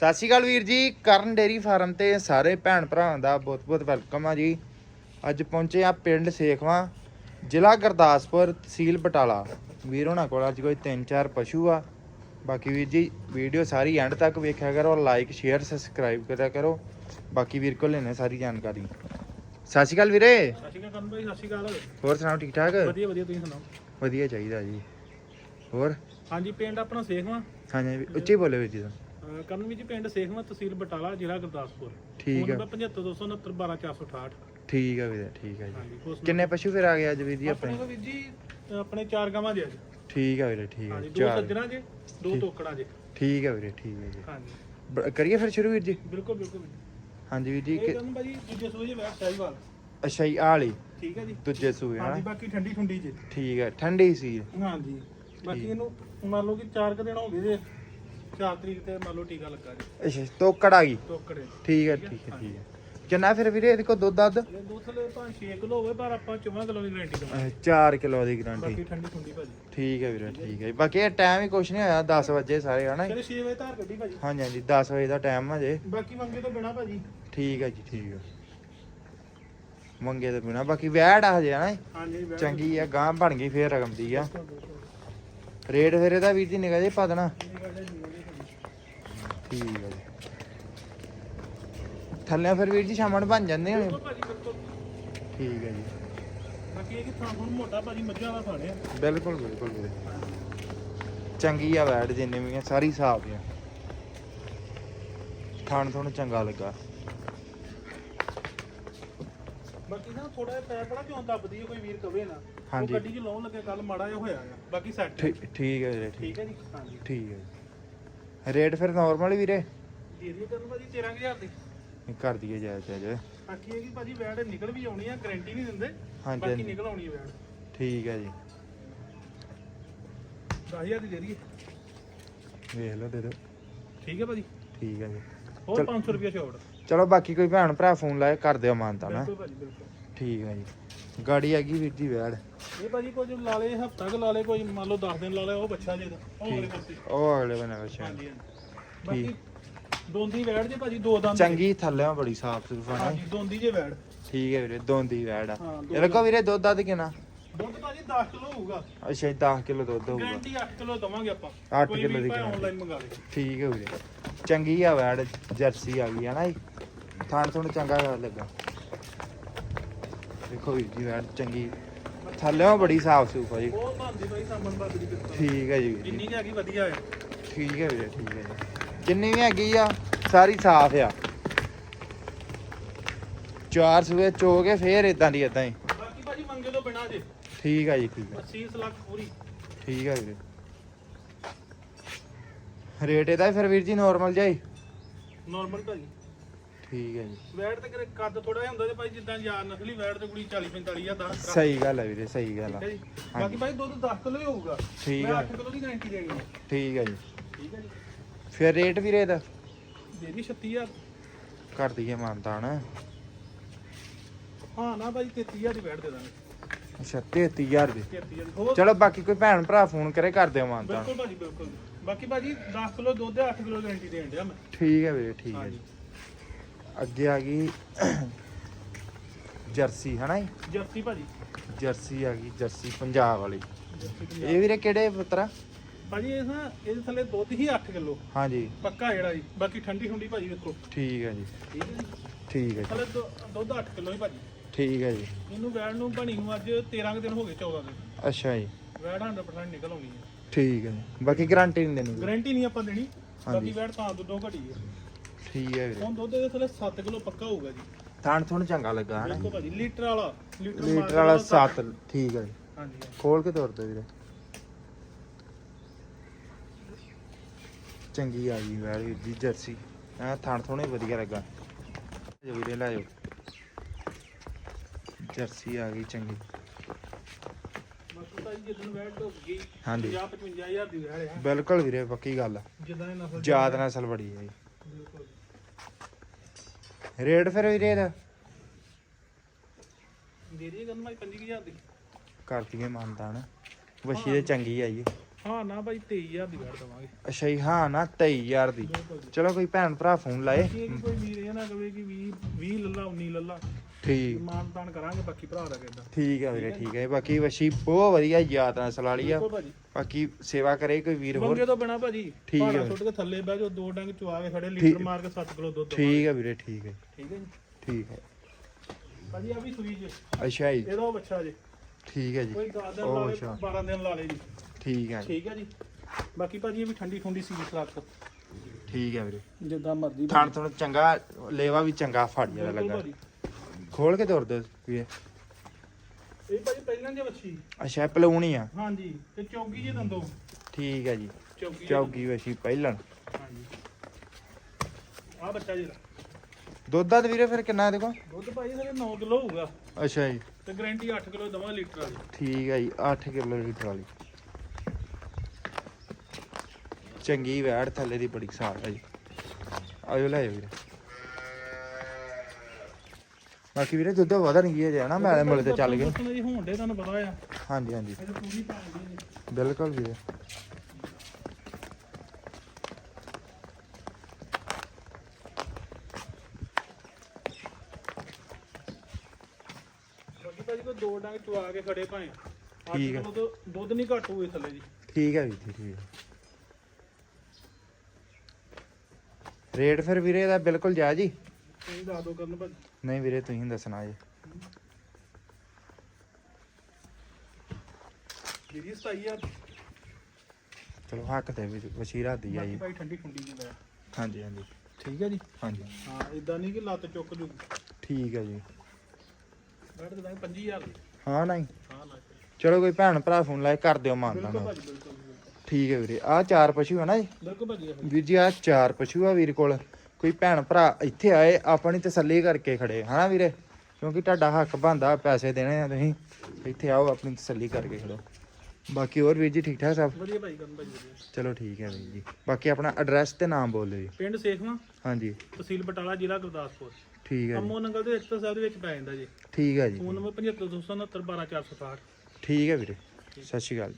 ਸਤਿ ਸ਼੍ਰੀ ਅਕਾਲ ਵੀਰ ਜੀ ਕਰਨ ਡੇਰੀ ਫਾਰਮ ਤੇ ਸਾਰੇ ਭੈਣ ਭਰਾਵਾਂ ਦਾ ਬਹੁਤ ਬਹੁਤ ਵੈਲਕਮ ਆ ਜੀ। ਅੱਜ ਪਹੁੰਚੇ ਆ ਪਿੰਡ ਸੇਖਵਾਂ ਜ਼ਿਲ੍ਹਾ ਗੁਰਦਾਸਪੁਰ ਤਹਿਸੀਲ ਬਟਾਲਾ। ਵੀਰ ਹੋਣਾ ਕੋਲ ਅੱਜ ਕੋਈ 3-4 ਪਸ਼ੂ ਆ। ਬਾਕੀ ਵੀਰ ਜੀ ਵੀਡੀਓ ਸਾਰੀ ਐਂਡ ਤੱਕ ਵੇਖਿਆ ਕਰੋ ਲਾਈਕ ਸ਼ੇਅਰ ਸਬਸਕ੍ਰਾਈਬ ਕਰਿਆ ਕਰੋ। ਬਾਕੀ ਵੀਰ ਕੋਲ ਲੈਣੇ ਸਾਰੀ ਜਾਣਕਾਰੀ। ਸਤਿ ਸ਼੍ਰੀ ਅਕਾਲ ਵੀਰੇ। ਸਤਿ ਸ਼੍ਰੀ ਅਕਾਲ ਕਰਨ ਭਾਈ ਸਤਿ ਸ਼੍ਰੀ ਅਕਾਲ। ਹੋਰ ਸੁਣਾਓ ਠੀਕ ਠਾਕ? ਵਧੀਆ ਵਧੀਆ ਤੁਸੀਂ ਸੁਣਾਓ? ਵਧੀਆ ਚਾਹੀਦਾ ਜੀ। ਹੋਰ? ਹਾਂਜੀ ਪਿੰਡ ਆਪਣਾ ਸੇਖਵਾਂ। ਹਾਂਜੀ ਉੱਚੀ ਬੋਲੇ ਵੀਰ ਜੀ ਅਹ ਕਰਨ ਵੀ ਜੀ ਪਿੰਡ ਸੇਖਵਾਂ ਤਹਿਸੀਲ ਬਟਾਲਾ ਜ਼ਿਲ੍ਹਾ ਗੁਰਦਾਸਪੁਰ। ਠੀਕ ਆ। 752969 12468 ਠੀਕ ਆ ਵੀਰੇ ਠੀਕ ਆ ਜੀ। ਹਾਂਜੀ? ਕਿੰਨੇ ਪਸ਼ੂ ਫਿਰ ਆ ਗਏ ਅੱਜ ਵੀਰ ਜੀ ਆਪਣੇ ਆਪਣੇ? ਕੋਲ ਵੀਰ ਜੀ ਆਪਣੇ ਚਾਰ ਗਾਵਾਂ ਜੇ। ਅੱਜ ਠੀਕ ਆ ਵੀਰੇ ਠੀਕ ਆ ਹਾਂਜੀ ਦੋ ਸੱਜਣਾ ਜੇ ਦੋ। ਤੋਕੜਾਂ ਜੇ ਠੀਕ ਆ ਵੀਰੇ ਠੀਕ ਆ ਜੀ। ਹਾਂਜੀ। ਕਰੀਏ ਫਿਰ ਸ਼ੁਰੂ ਵੀਰ ਜੀ? ਬਿਲਕੁਲ ਬਿਲਕੁਲ ਹਾਂਜੀ ਵੀਰ ਜੀ ਇਹ ਕਰਨ ਭਾਜੀ ਦੂਜੇ ਸੂਏ ਵੈਸ ਸਾਈਵਾਲ ਅੱਛਾ ਜੀ ਆਹ ਵਾਲੀ ਠੀਕ ਹੈ ਜੀ। ਦੂਜੇ ਸੂਏ ਹਾਂਜੀ ਹਨਾ? ਬਾਕੀ ਠੰਡੀ ਠੁੰਡੀ ਜੇ। ਠੀਕ ਆ ਠੰਡੀ ਸੀ। ਹਾਂਜੀ। ਬਾਕੀ। ਇਹਨੂੰ ਮੰਨ ਲਓ ਕਿ 4 ਕੁ ਦਿਨ ਹੋ ਗਏ ਜੇ। 4 ਤਰੀਕ ਤੇ ਮੰਨ ਲਓ ਟੀਕਾ ਲੱਗਾ ਜੀ। ਅੱਛਾ ਤੋਕੜ ਆ ਗਈ। ਤੋਕੜੇ ਠੀਕ ਆ ਠੀਕ ਆ ਠੀਕ ਆ ਕਿੰਨਾ ਫਿਰ ਵੀਰੇ ਇਹਦੇ ਕੋਲ ਦੁੱਧ ਦੱਧ ਇਹ ਦੁੱਧ ਲੈ ਭਾਵੇਂ 6 ਕਿਲੋ ਹੋਵੇ ਪਰ ਆਪਾਂ 14 ਕਿਲੋ ਦੀ ਗਾਰੰਟੀ ਦਵਾਂਗੇ। 4 ਕਿਲੋ ਦੀ ਗਰੰਟੀ ਬਾਕੀ ਠੰਡੀ ਠੁੰਡੀ ਭਾਜੀ। ਠੀਕ ਆ ਵੀਰੇ ਠੀਕ ਆ ਜੀ। ਬਾਕੀ ਇਹ ਟਾਈਮ ਹੀ ਕੁਛ ਨਹੀਂ ਹੋਇਆ 10 ਵਜੇ ਸਾਰੇ ਹਨਾ ਜੀ? ਚਲੇ 6 ਵਜੇ ਧਾਰ ਕੱਢੀ ਭਾਜੀ। ਹਾਂਜੀ ਹਾਂਜੀ 10 ਵਜੇ ਦਾ ਟਾਈਮ ਆ ਜੇ। ਬਾਕੀ ਮੰਗੇ ਤੋਂ ਬਿਨਾ ਭਾਜੀ। ਠੀਕ ਆ ਜੀ ਠੀਕ ਆ ਮੰਗੇ ਤੇ ਬਿਨਾ। ਬਾਕੀ ਵੈੜ ਆ ਹਜੇ ਹਨਾ ਜੀ? ਹਾਂਜੀ ਬੈਠ ਚੰਗੀ ਆ। ਗਾਂ ਬਣ ਗਈ ਫੇਰ ਰਕਮ ਦੀ ਆ। ਰੇਟ ਫਿਰ ਇਹਦਾ ਵੀਰ ਜੀ ਨਿਕਾ ਜੇ ਪਾ ਦੇਣਾ ਠੀਕ ਆ ਜੀ। ਥੱਲੇ ਫਿਰ ਵੀਰ ਜੀ ਸ਼ਾਮਾਂ ਨੂੰ ਬਣ ਜਾਂਦੇ ਹੋਣੇ। ਭਾਜੀ ਬਿਲਕੁਲ। ਠੀਕ ਹੈ ਜੀ। ਬਾਕੀ ਇਹ ਕਿ ਥਾਂ ਹੁਣ ਮੋਟਾ ਭਾਜੀ ਮੱਝਾਂ ਦਾ ਖਾਣੇ ਆ। ਬਿਲਕੁਲ ਬਿਲਕੁਲ ਵੀਰੇ। ਚੰਗੀ ਆ ਵੈੜ ਜਿੰਨੇ ਵੀ ਆ ਸਾਰੀ ਸਾਫ਼ ਆ। ਖਾਣ ਤੁਹਾਨੂੰ ਚੰਗਾ ਲੱਗਾ। ਬਾਕੀ ਨਾ ਥੋੜਾ ਜਿਹਾ ਪੈਰ ਬੜਾ ਕਿਉਂ ਦੱਬਦੀ ਹੈ ਕੋਈ ਵੀਰ ਕਵੇ ਨਾ। ਉਹ ਹਾਂਜੀ। ਗੱਡੀ 'ਚ ਲਾਉਣ ਲੱਗੇ ਕੱਲ ਮਾੜਾ ਜਿਹਾ ਹੋਇਆ ਆ। ਬਾਕੀ ਸੈੱਟ ਠੀਕ ਠੀਕ ਹੈ ਵੀਰੇ ਠੀਕ। ਠੀਕ ਹੈ ਜੀ ਹਾਂਜੀ। ਠੀਕ ਹੈ ਜੀ। ਰੇਟ ਫਿਰ ਨਾਰਮਲ ਵੀਰੇ। ਦੇ ਦਈਏ ਕਰਨ ਭਾਜੀ 13000 ਦੀ। ਇਹ ਕਰ ਦਈਏ ਜਾਇਜ਼ ਜਾਇਜ਼। ਬਾਕੀ ਇਹ ਕਿ ਭਾਜੀ ਵੈੜ ਨਿਕਲ ਵੀ ਆਉਣੀ ਆ ਗਾਰੰਟੀ ਨਹੀਂ ਦਿੰਦੇ। ਹਾਂਜੀ, ਬਾਕੀ ਹਾਂਜੀ। ਨਿਕਲ ਆਉਣੀ ਹੈ ਵੈੜ। ਠੀਕ ਹੈ ਜੀ। 10000 ਦੀ ਦੇ ਦਈਏ। ਵੇਖ ਲਓ ਦੇ ਦਿਓ। ਠੀਕ ਹੈ ਭਾਜੀ। ਠੀਕ ਹੈ ਜੀ। ਹੋਰ ਚੱਲ। 500 ਰੁਪਏ ਛੋੜ ਚਲੋ ਬਾਕੀ ਕੋਈ ਭੈਣ ਭਰਾ ਫੋਨ ਲਾਏ ਕਰ ਦਿਓ ਮਾਨਤਾ ਨਾ ਬਿਲਕੁਲ ਭਾਜੀ ਬਿਲਕੁਲ। ਠੀਕ ਹੈ ਜੀ। ਗਾੜੀ ਹੈਗੀ ਵੀਰ ਜੀ ਵੈੜ। ਇਹ ਭਾਜੀ ਕੁਝ ਲਾ ਲੇ ਹਫਤਾ ਕ ਲਾ ਲੇ ਕੋਈ ਮੰਨ ਲਓ 10 ਦਿਨ ਲਾ ਲੇ ਉਹ ਬੱਚਾ ਜੇ ਦਾ ਉਹ ਵਾਲੇ ਪਾਸੇ ਉਹ ਅਗਲੇ ਬਣਾ ਵਿੱਚ ਹਾਂਜੀ ਹਾਂਜੀ। ਬਾਕੀ ਦੋਂਦੀ ਵੈੜ ਜੇ ਭਾਜੀ ਦੋ ਦੰਦ ਚੰਗੀ ਥੱਲੇ ਬੜੀ ਸਾਫ਼ ਸੁਥਰਾ ਨਾ ਹਾਂਜੀ ਦੋਂਦੀ ਜੇ ਵੈੜ। ਠੀਕ ਹੈ ਵੀਰੇ ਦੋਂਦੀ ਵੈੜ ਆ। ਹਾਂ, ਦੋ ਇਹ ਕੋ ਵੀਰੇ ਦੁੱਧ ਦੱਧ ਕਿੰਨਾ? ਦੁੱਧ ਭਾਜੀ 10 ਕਿਲੋ ਹੋਊਗਾ। ਅੱਛਾ ਜੀ 10 ਕਿਲੋ ਦੁੱਧ ਹੋਊਗਾ। ਗਾਰੰਟੀ 8 ਕਿਲੋ ਦਵਾਂਗੇ ਆਪਾਂ। ਅੱਠ ਕੋਈ ਕਿੱਲੋ ਵੀ ਦੀ ਭਾਵੇਂ guarantee। ਆਨਲਾਈਨ ਮੰਗਾ ਲੇ ਠੀਕ ਹੈ ਵੀਰੇ। ਚੰਗੀ ਆ ਵੈੜ ਜਰਸੀ ਆ ਗਈ ਹੈ ਨਾ ਜੀ ਥਾਣ ਥੋੜਾ ਚੰਗਾ ਲੱਗਾ। ਦੇਖੋ ਵੀਰ ਜੀ ਵੈੜ ਚੰਗੀ ਥੱਲੇ ਬੜੀ ਸਾਫ਼ ਸੁਥਰਾ ਜੀ। ਉਹ ਬੰਦੀ ਭਾਈ ਸਾਮਨ ਬਾਦ ਦੀ ਕਿਰਪਾ ਠੀਕ ਹੈ ਜੀ। ਵੀਰ ਜੀ ਜਿੰਨੀ ਕੁ ਹੈਗੀ ਵਧੀਆ ਹੈ ਠੀਕ ਹੈ ਵੀਰੇ ਠੀਕ ਹੈ ਜੀ। ਜਿੰਨੀ ਵੀ ਹੈਗੀ ਆ ਸਾਰੀ ਸਾਫ਼ ਆ। ਚਾਰ ਸੂਏ ਚੋ ਕੇ ਫੇਰ ਇਦਾਂ ਦੀ ਇਦਾਂ ਹੀ। ਬਾਕੀ ਭਾਜੀ ਮੰਗੇ ਤੋਂ ਬਿਨਾ ਜੇ। ਠੀਕ ਹੈ ਜੀ ਠੀਕ ਹੈ 80 ਲੱਖ ਪੂਰੀ। ਠੀਕ ਹੈ ਵੀਰੇ। ਰੇਟ ਇਹਦਾ ਫਿਰ ਵੀਰ ਜੀ ਨਾਰਮਲ ਜਾਈ ਨਾਰਮਲ ਭਾਜੀ। ਠੀਕ ਹੈ ਜੀ। ਵੈੜ ਤੇ ਕਰੇ ਕੱਦ ਥੋੜਾ ਜਿਹਾ ਹੁੰਦਾ ਤੇ ਭਾਈ ਜਿੱਦਾਂ ਯਾਰ ਨਸਲੀ ਵੈੜ ਤੇ ਕੁੜੀ 40 45 ਆ 10 ਸਹੀ ਗੱਲ ਹੈ ਵੀਰੇ ਸਹੀ ਗੱਲ ਆ। ਠੀਕ ਹੈ ਜੀ। ਬਾਕੀ ਭਾਈ ਦੁੱਧ 10 ਕਿਲੋ ਹੀ ਹੋਊਗਾ। ਠੀਕ ਮੈਂ ਹੈ। 8 ਕਿਲੋ ਦੀ ਗਾਰੰਟੀ ਦੇਣੀ ਹੈ ਠੀਕ ਹੈ ਜੀ। ਠੀਕ ਹੈ ਜੀ। ਫਿਰ ਰੇਟ ਵੀਰੇ ਇਹਦਾ? ਦੇ ਦੀ 36000 ਕਰ ਦਈਏ ਮਾਨਤਾਨ। ਹਾਂ ਨਾ ਭਾਈ 33000 ਦੀ ਵੈੜ ਦੇ ਦਾਂਗੇ। ਅੱਛਾ 33000 ਦੀ। 33000 ਦੀ। ਹੋਰ? ਚਲੋ ਬਾਕੀ ਕੋਈ ਭੈਣ ਭਰਾ ਫੋਨ ਕਰੇ ਕਰ ਦਿਓ ਮਾਨਤਾਨ। ਬਿਲਕੁਲ ਭਾਜੀ ਬਿਲਕੁਲ। ਬਾਕੀ ਭਾਜੀ 10 ਕਿਲੋ ਦੁੱਧ ਤੇ 8 ਕਿਲੋ ਗਾਰੰਟੀ ਦੇਣ ਡਿਆ ਮੈਂ। ਠੀਕ ਹੈ ਵੀਰੇ ਠੀਕ ਹੈ ਹਾਂਜੀ। ਜੀ। ਅੱਗੇ ਆ ਗਈ ਜਰਸੀ ਹਨਾ ਜੀ? ਜਰਸੀ ਭਾਜੀ। ਜਰਸੀ ਆ ਗਈ ਜਰਸੀ ਪੰਜਾਬ ਵਾਲੀ। ਜਰਸੀ ਪੰਜਾਬ। ਇਹ ਵੀਰੇ ਕਿਹੜੇ ਪੁੱਤਰਾ ਭਾਜੀ ਇਹ ਨਾ ਇਹਦੇ ਥੱਲੇ ਦੁੱਧ ਹੀ 8 ਕਿਲੋ। ਹਾਂਜੀ। ਪੱਕਾ ਜਿਹੜਾ ਜੀ ਬਾਕੀ ਠੰਡੀ ਠੰਡੀ ਭਾਜੀ ਵੇਖੋ। ਠੀਕ ਹੈ ਜੀ। ਠੀਕ ਹੈ ਜੀ? ਠੀਕ ਹੈ ਜੀ। ਥੱਲੇ ਦੁ- ਦੁੱਧ 8 ਕਿਲੋ ਹੀ ਭਾਜੀ। ਠੀਕ ਹੈ ਜੀ। ਇਹਨੂੰ ਵੈੜ ਨੂੰ ਬਣੀ ਨੂੰ ਅੱਜ 13 ਕੁ ਦਿਨ ਹੋ ਗਏ 14 ਦਿਨ। ਅੱਛਾ ਜੀ। ਵੈੜ 100% ਨਿਕਲ ਆਉਣੀ ਹੈ ਠੀਕ ਹੈ ਜੀ। ਬਾਕੀ ਗਾਰੰਟੀ ਨਹੀਂ ਦੇਣੀ। ਗਾਰੰਟੀ ਨਹੀਂ ਆਪਾਂ ਦੇਣੀ। ਹਾਂਜੀ। ਬਾਕੀ ਵੈੜ ਤਾਂ ਦੁੱਧੋਂ ਘਟੀ ਹੈ ਠੀਕ ਹੈ ਵੀਰੇ। ਹੁਣ ਦੁੱਧ ਦੇ ਥੱਲੇ 7 ਕਿਲੋ ਪੱਕਾ ਹੋਊਗਾ ਜੀ। ਥਾਣ ਥੋੜਾ ਚੰਗਾ ਲੱਗਾ ਹਨਾ ਬਿਲਕੁਲ ਭਾਜੀ ਲੀਟਰ ਵਾਲਾ ਲੀਟਰ ਵਾਲਾ ਕੇ ਸੱਤ। 7 ਠੀਕ ਹੈ ਜੀ। ਹਾਂਜੀ ਹਾਂਜੀ। ਖੋਲ ਕੇ ਤੋਰ ਦੋ ਵੀਰੇ। ਚੰਗੀ ਆ ਗਈ ਵੈੜ ਵੀਰ ਜੀ ਜਰਸੀ। ਐ ਥਾਣ ਥੋਣੇ ਵਧੀਆ ਲੱਗਾ। ਜੋ ਵੀਰੇ ਲੈ ਜਾਓ ਜਰਸੀ ਆ ਗਈ ਚੰਗੀ। ਬਾਕੀ ਭਾਜੀ ਜਦੋਂ ਵੈੜ ਢੁੱਕ ਗਈ ਹਾਂਜੀ। 50 55000 ਦੀ ਵੈੜ ਹੈ ਬਿਲਕੁਲ ਵੀਰੇ ਪੱਕੀ ਗੱਲ ਆ। ਜਿੱਦਾਂ ਇਹ ਨਸਲ ਜਾਤ ਨਸਲ ਬੜੀ ਹੈ ਜੀ। ਰੇਟ ਫਿਰ ਵੀਰੇ ਦੇ ਦੀ। ਗੱਲ ਮੈਂ 25000 ਦੀ। ਕਰ ਦਈਏ ਮਾਨਤਾਨ। ਵਸ਼ੀ ਤੇ ਚੰਗੀ ਆ ਜੀ। ਹਾਂ ਨਾ ਭਾਈ 23000 ਦੀ ਵੜ ਦਵਾਂਗੇ। ਅੱਛਾ ਜੀ ਹਾਂ ਨਾ 23000 ਦੀ। ਚਲੋ ਕੋਈ ਭੈਣ ਭਰਾ ਫੋਨ ਲਾਏ। ਕੋਈ ਵੀਰ ਇਹ ਨਾ ਕਵੇ ਕਿ 20 20 ਲੱਲਾ 19 ਲੱਲਾ। ਠੀਕ। ਮਾਨ ਤਾਨ ਕਰਾਂਗੇ ਬਾਕੀ ਭਰਾ ਦਾ ਕਿਦਾਂ? ਠੀਕ ਹੈ ਵੀਰੇ ਠੀਕ ਹੈ ਬਾਕੀ ਵਸ਼ੀ ਬਹੁਤ ਵਧੀਆ ਯਾਦ ਨਸਲ ਵਾਲੀ ਆ। ਭਾਜੀ। ਬਾਕੀ ਸੇਵਾ ਕਰੇ ਕੋਈ ਵੀਰ ਹੋਰ? ਮੰਗੇ ਤੋਂ ਬਿਨਾ ਭਾਜੀ ਠੀਕ ਭਾੜਾ ਹੈ। ਸੁੱਟ ਕੇ ਥੱਲੇ ਬਹਿ ਜਾਓ ਦੋ ਡੰਗ ਚਵਾ ਕੇ ਖੜੇ ਠੀਕ। ਲੀਟਰ ਮਾਰ ਕੇ 7 ਕਿਲੋ ਦੁੱਧ ਦਵਾਂਗੇ। ਠੀਕ ਹੈ ਵੀਰੇ ਠੀਕ ਹੈ ਠੀਕ ਹੈ ਜੀ। ਠੀਕ ਹੈ ਭਾਜੀ ਆ ਵੀ ਸੂਈ ਜੇ। ਅੱਛਾ ਜੀ। ਇਹਦਾ ਉਹ ਬੱਚਾ ਜੇ। ਠੀਕ ਹੈ ਜੀ। ਕੋਈ 10 ਦਿਨ ਉਹ ਲਾ ਲੇ ਅੱਛਾ। 12 ਦਿਨ ਲਾ ਲੇ ਜੀ। ਠੀਕ ਹੈ ਜੀ। ਠੀਕ ਹੈ ਜੀ। ਬਾਕੀ ਭਾਜੀ ਇਹ ਵੀ ਠੰਡੀ ਠੰਡੀ ਸੀਸ ਰੱਖ ਠੀਕ ਹੈ ਵੀਰੇ। ਜਿੱਦਾਂ ਮਰਜ਼ੀ ਥਣ ਥਣ ਚੰਗਾ ਲੇਵਾ ਵੀ ਚੰਗਾ ਫੜ ਜ਼ਿਆਦਾ ਬਿਲਕੁਲ ਲੱਗਾ। ਭਾਜੀ। ਖੋਲ ਕੇ ਤੋਰ ਦੋ ਵੀਰੇ ਇਹ ਭਾਜੀ ਪਹਿਲਾਂ ਜੇ ਵੱਛੀ। ਅੱਛਾ ਪਲੂਣੀ ਆ। ਹਾਂਜੀ ਤੇ ਚੌਗੀ ਜੇ ਦੰਦੋ। ਠੀਕ ਹੈ ਜੀ। ਚੌਗੀ ਜੇ ਚੌਗੀ ਵਸ਼ੀ ਪਹਿਲਣ। ਦੰਦੋ। ਹਾਂਜੀ। ਆ ਬੱਚਾ ਜੀ ਦਾ। ਦੁੱਧ ਦਾ ਵੀਰੇ ਫਿਰ ਕਿੰਨਾ ਇਹਦੇ ਕੋਲ ਦੁੱਧ ਭਾਜੀ ਸਾਡੇ 9 ਕਿਲੋ ਹੋਊਗਾ। ਅੱਛਾ ਜੀ। ਤੇ ਗਾਰੰਟੀ 8 ਕਿਲੋ ਦਵਾਂ ਲੀਟਰ ਵਾਲੀ। ਠੀਕ ਹੈ ਜੀ 8 ਕਿਲੋ ਲੀਟਰ ਵਾਲੀ। ਚੰਗੀ ਵੈੜ ਥੱਲੇ ਦੀ ਬੜੀ ਸਾਫ਼ ਹੈ ਜੀ। ਆਇਓ ਲੈ ਆਇਓ ਵੀਰੇ। ਬਾਕੀ ਵੀਰੇ ਦੁੱਧ ਵਧਣ ਗਈ ਹੈ ਨਾ ਮੈਲੇ ਮੁਲੇ ਤੇ ਚੱਲ ਗਏ। ਦੱਸਣਾ ਜੀ ਹੋਣ ਦੇ ਤੁਹਾਨੂੰ ਪਤਾ ਆ। ਹਾਂਜੀ ਹਾਂਜੀ। ਇਹ ਤਾਂ ਪੂਰੀ ਪਾਉਂਦੀ ਜੀ ਬਿਲਕੁਲ ਵੀਰੇ। ਬਾਕੀ ਭਾਜੀ ਕੋਈ ਦੋ ਡੰਗ ਚਵਾ ਕੇ ਖੜੇ ਅੱਠ ਠੀਕ ਤੋਂ ਦੁੱਧ ਨਹੀਂ ਘੱਟ ਹੋਏ ਥੱਲੇ ਜੀ। ਠੀਕ ਹੈ ਵੀਰ ਜੀ ਠੀਕ ਹੈ। ਰੇਟ ਫਿਰ ਵੀਰੇ ਦਾ ਬਿਲਕੁਲ ਜਾਇਜ਼ ਹੀ। ਤੁਸੀਂ ਦੱਸ ਦੋ ਕਰਨ ਭਾਜੀ। ਨਹੀਂ ਵੀਰੇ ਤੁਸੀਂ ਦੱਸਣਾ ਜੀ। ਜਿਹੜੀ 27000 ਚਲੋ ਹੱਕ ਤੇ ਵੀ ਵਸ਼ੀਰਾ ਦੀ ਆ ਬਾਕੀ ਜੀ। ਭਾਈ ਠੰਡੀ ਠੰਡੀ ਜੀ ਲੈ ਹਾਂਜੀ ਹਾਂਜੀ। ਠੀਕ ਹੈ ਜੀ? ਹਾਂਜੀ। ਹਾਂ ਇਦਾਂ ਨਹੀਂ ਕਿ ਲੱਤ ਚੁੱਕ ਜੂ। ਠੀਕ ਹੈ ਜੀ। ਬੈਠ ਦੇ 25000 ਦੀ। ਹਾਂ ਨਹੀਂ। ਹਾਂ ਚਲੋ ਕੋਈ ਭੈਣ ਭਰਾ ਫੋਨ ਲਾਏ ਕਰ ਦਿਓ ਬਿਲਕੁਲ ਨਾਲ। ਭਾਜੀ ਬਿਲਕੁਲ ਬਿਲਕੁਲ। ਠੀਕ ਹੈ ਵੀਰੇ। ਆਹ ਚਾਰ ਪਸ਼ੂ ਆ ਨਾ ਜੀ? ਬਿਲਕੁਲ ਭਾਜੀ ਇਹ ਵੀਰ ਜੀ ਆਹ ਚਾਰ ਪਸ਼ੂ ਆ ਵੀਰ ਕੋਲ। ਕੋਈ ਭੈਣ ਭਰਾ ਇੱਥੇ ਆਏ ਆਪਣੀ ਤਸੱਲੀ ਕਰਕੇ ਖੜੇ। ਹਨਾ ਵੀਰੇ? ਕਿਉਂਕਿ ਤੁਹਾਡਾ ਹੱਕ ਬੰਦਾ ਪੈਸੇ ਦੇਣੇ ਆ ਤੁਸੀਂ। ਇੱਥੇ ਆਓ ਆਪਣੀ ਤਸੱਲੀ ਕਰਕੇ ਖੜੋ। ਬਾਕੀ ਹੋਰ ਵੀਰ ਜੀ ਠੀਕ ਠਾਕ ਸਭ? ਵਧੀਆ ਭਾਈ ਕਰਨ ਭਾਜੀ ਵਧੀਆ। ਚਲੋ ਠੀਕ ਹੈ ਵੀਰ ਜੀ। ਬਾਕੀ ਆਪਣਾ ਐਡਰੈਸ ਤੇ ਨਾਮ ਬੋਲ ਜੀ। ਪਿੰਡ ਸੇਖਵਾ ਹਾਂਜੀ। ਤਹਿਸੀਲ ਬਟਾਲਾ ਜ਼ਿਲ੍ਹਾ ਗੁਰਦਾਸਪੁਰ। ਠੀਕ ਹੈ ਜੀ। ਨੰਗਲ ਦੇ ਰਿਸ਼ਤੇ ਸਾਹਿਬ ਦੇ ਵਿੱਚ ਪੈ ਜਾਂਦਾ ਜੀ। ਠੀਕ ਹੈ ਜੀ। ਫੋਨ ਨੰਬਰ 75 269 12468 ਠੀਕ ਹੈ ਵੀਰੇ। ਸਤਿ ਸ਼੍ਰੀ ਅਕਾਲ।